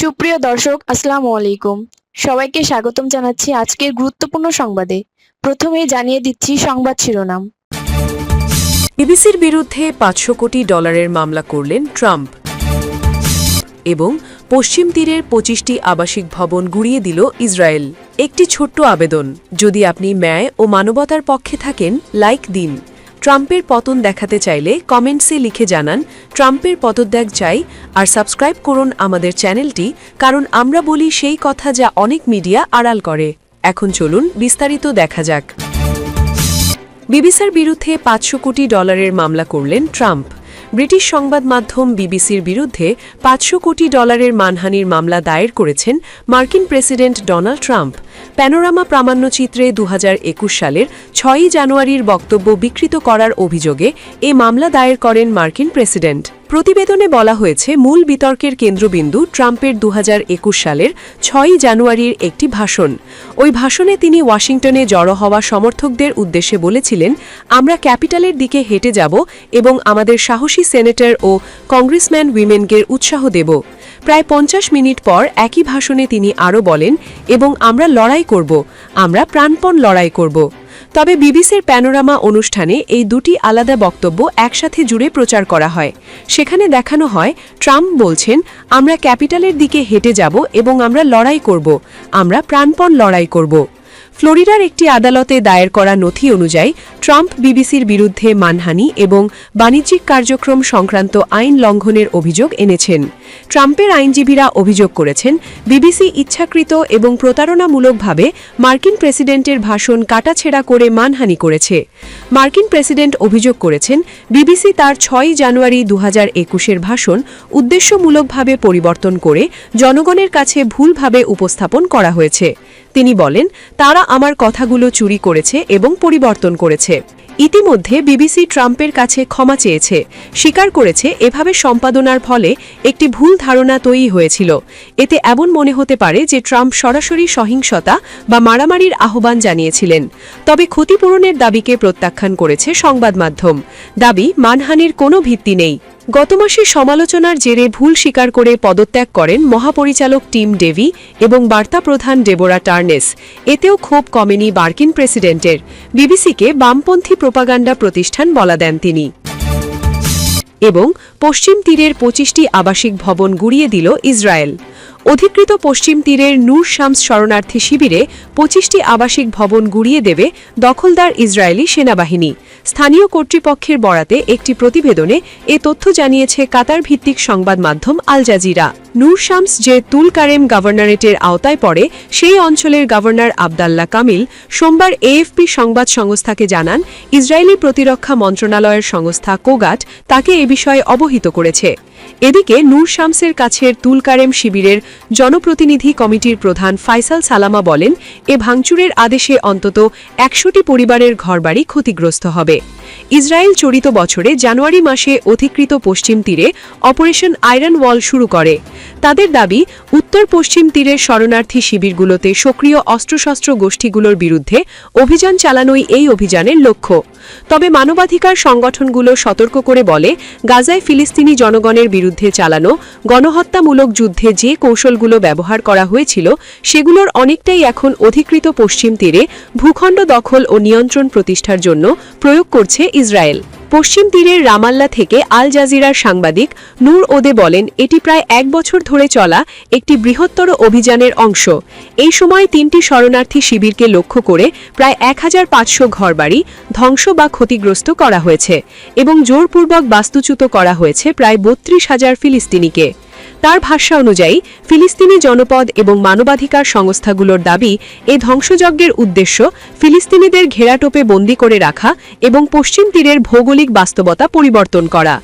সুপ্রিয় দর্শক, আসসালামু আলাইকুম। সবাইকে স্বাগতম জানাচ্ছি আজকের গুরুত্বপূর্ণ সংবাদে। প্রথমেই জানিয়ে দিচ্ছি সংবাদ শিরোনাম। বিবিসির বিরুদ্ধে পাঁচশো কোটি ডলারের মামলা করলেন ট্রাম্প। এবং পশ্চিম তীরের পঁচিশটি আবাসিক ভবন গুড়িয়ে দিল ইসরায়েল। একটি ছোট্ট আবেদন। যদি আপনি ন্যায় ও মানবতার পক্ষে থাকেন, লাইক দিন। ট্রাম্পের পতন দেখাতে চাইলে কমেন্টসে লিখে জানান, ট্রাম্পের পদত্যাগ চাই আর সাবস্ক্রাইব করুন আমাদের চ্যানেলটি, কারণ আমরা বলি সেই কথা যা অনেক মিডিয়া আড়াল করে। এখন চলুন বিস্তারিত দেখা যাক। বিবিসার বিরুদ্ধে পাঁচশো কোটি ডলারের মামলা করলেন ট্রাম্প। ব্রিটিশ সংবাদ মাধ্যম বিবিসির বিরুদ্ধে পাঁচশো কোটি ডলারের মানহানির মামলা দায়ের করেছেন মার্কিন প্রেসিডেন্ট ডোনাল্ড ট্রাম্প। প্যানোরামা প্রামাণ্যচিত্রে দু হাজার একুশ সালের ছয়ই জানুয়ারির বক্তব্য বিকৃত করার অভিযোগে এ মামলা দায়ের করেন মার্কিন প্রেসিডেন্ট। প্রতিবেদনে বলা হয়েছে, মূল বিতর্কের কেন্দ্রবিন্দু ট্রাম্পের দু হাজার একুশ সালের ছয়ই জানুয়ারির একটি ভাষণ। ওই ভাষণে তিনি ওয়াশিংটনে জড়ো হওয়া সমর্থকদের উদ্দেশ্যে বলেছিলেন, আমরা ক্যাপিটালের দিকে হেঁটে যাব এবং আমাদের সাহসী সেনেটর ও কংগ্রেসম্যান উইমেনকে উৎসাহ দেব। প্রায় পঞ্চাশ মিনিট পর একই ভাষণে তিনি আরও বলেন, এবং আমরা লড়াই করব, আমরা প্রাণপণ লড়াই করব। তবে বিবিসির প্যানোরামা অনুষ্ঠানে এই দুটি আলাদা বক্তব্য একসাথে জুড়ে প্রচার করা হয়। সেখানে দেখানো হয়, ট্রাম্প বলছেন, আমরা ক্যাপিটালের দিকে হেঁটে যাব এবং আমরা লড়াই করব। আমরা প্রাণপণ লড়াই করব। ফ্লোরিডার একটি আদালতে দায়ের করা নথি অনুযায়ী ট্রাম্প বিবিসির বিরুদ্ধে মানহানি এবং বাণিজ্যিক কার্যক্রম সংক্রান্ত আইন লঙ্ঘনের অভিযোগ এনেছেন। ট্রাম্পের আইনজীবীরা অভিযোগ করেছেন, বিবিসি ইচ্ছাকৃত এবং প্রতারণামূলকভাবে মার্কিন প্রেসিডেন্টের ভাষণ কাটাছেড়া করে মানহানি করেছে। মার্কিন প্রেসিডেন্ট অভিযোগ করেছেন, বিবিসি তার ছয় জানুয়ারি দু একুশের ভাষণ উদ্দেশ্যমূলকভাবে পরিবর্তন করে জনগণের কাছে ভুলভাবে উপস্থাপন করা হয়েছে। তিনি বলেন, তারা আমার কথাগুলো চুরি করেছে এবং পরিবর্তন করেছে। ইতিমধ্যে বিবিসি ট্রাম্পের কাছে ক্ষমা চেয়েছে। স্বীকার করেছে, এভাবে সম্পাদনার ফলে একটি ভুল ধারণা তৈরি হয়েছিল। এতে এমন মনে হতে পারে যে ট্রাম্প সরাসরি সহিংসতা বা মারামারির আহ্বান জানিয়েছিলেন। তবে ক্ষতিপূরণের দাবিকে প্রত্যাখ্যান করেছে সংবাদ মাধ্যম। দাবি মানহানির কোনো ভিত্তি নেই। গত মাসে সমালোচনার জেরে ভুল স্বীকার করে পদত্যাগ করেন মহাপরিচালক টিম ডেভি এবং বার্তা প্রধান ডেবোরা টার্নেস। এতেও ক্ষোভ কমেনি বার্কিন প্রেসিডেন্টের। বিবিসিকে বামপন্থী প্রোপাগান্ডা প্রতিষ্ঠান বলা দেন তিনি। এবং পশ্চিম তীরের পঁচিশটি আবাসিক ভবন গুড়িয়ে দিল ইসরায়েল। অধিকৃত পশ্চিম তীরের নূর শামস শরণার্থী শিবিরে পঁচিশটি আবাসিক ভবন গুড়িয়ে দেবে দখলদার ইসরায়েলি সেনাবাহিনী। স্থানীয় কর্তৃপক্ষের বরাতে একটি প্রতিবেদনে এ তথ্য জানিয়েছে কাতার ভিত্তিক সংবাদ মাধ্যম আল জাজিরা। নূর শামস যে তুল কারেম গভর্নরেটের আওতায় পড়ে, সেই অঞ্চলের গভর্নর আবদাল্লা কামিল সোমবার এএফপি সংবাদ সংস্থাকে জানান, ইসরায়েলি প্রতিরক্ষা মন্ত্রণালয়ের সংস্থা কোগাট তাকে এ বিষয়ে অবহিত করেছে। এদিকে নূর শামসের কাছের তুলকারেম শিবিরের জনপ্রতিনিধি কমিটির প্রধান ফাইসাল সালামা বলেন, এ ভাঙচুরের আদেশে অন্তত একশোটি পরিবারের ঘরবাড়ি ক্ষতিগ্রস্ত হবে। ইসরায়েল চলিত বছরে জানুয়ারি মাসে অধিকৃত পশ্চিম তীরে অপারেশন আয়রন ওয়াল শুরু করে। তাদের দাবি, উত্তর পশ্চিম তীরের শরণার্থী শিবিরগুলোতে সক্রিয় অস্ত্রশস্ত্র গোষ্ঠীগুলোর বিরুদ্ধে অভিযান চালানোই এই অভিযানের লক্ষ্য। তবে মানবাধিকার সংগঠনগুলো সতর্ক করে বলে, গাজায় ফিলিস্তিনি জনগণের বিরুদ্ধে চালানো গণহত্যামূলক যুদ্ধে যে কৌশলগুলো ব্যবহার করা হয়েছিল, সেগুলোর অনেকটাই এখন অধিকৃত পশ্চিম তীরে ভূখণ্ড দখল ও নিয়ন্ত্রণ প্রতিষ্ঠার জন্য প্রয়োগ করছে ইসরায়েল। পশ্চিম তীরের রামাল্লা থেকে আল জাজিরার সাংবাদিক নূর ওদে বলেন, এটি প্রায় এক বছর ধরে চলা একটি বৃহত্তর অভিযানের অংশ। এই সময় তিনটি শরণার্থী শিবিরকে লক্ষ্য করে প্রায় এক হাজার পাঁচশো ঘরবাড়ি ধ্বংস বা ক্ষতিগ্রস্ত করা হয়েছে এবং জোরপূর্বক বাস্তুচ্যুত করা হয়েছে প্রায় বত্রিশ হাজার ফিলিস্তিনিকে। তার ভাষ্য অনুযায়ী, ফিলিস্তিনি জনপদ এবং মানবাধিকার সংস্থাগুলোর দাবি, এ ধ্বংসযজ্ঞের উদ্দেশ্য ফিলিস্তিনিদের ঘেরাটোপে বন্দী করে রাখা এবং পশ্চিম তীরের ভৌগোলিক বাস্তবতা পরিবর্তন করা।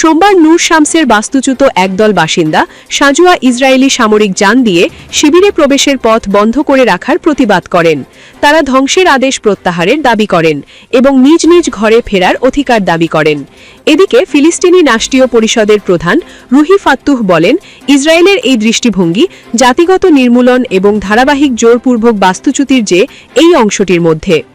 সোমবার নূর শামসের বাস্তুচ্যুত একদল বাসিন্দা সাজুয়া ইসরায়েলি সামরিক যান দিয়ে শিবিরে প্রবেশের পথ বন্ধ করে রাখার প্রতিবাদ করেন। তারা ধ্বংসের আদেশ প্রত্যাহারের দাবি করেন এবং নিজ নিজ ঘরে ফেরার অধিকার দাবি করেন। এদিকে ফিলিস্তিনি রাষ্ট্রীয় পরিষদের প্রধান রুহি ফাত্তুহ বলেন, ইসরায়েলের এই দৃষ্টিভঙ্গি, জাতিগত নির্মূলন এবং ধারাবাহিক জোরপূর্বক বাস্তুচ্যুতির যে এই অংশটির মধ্যে।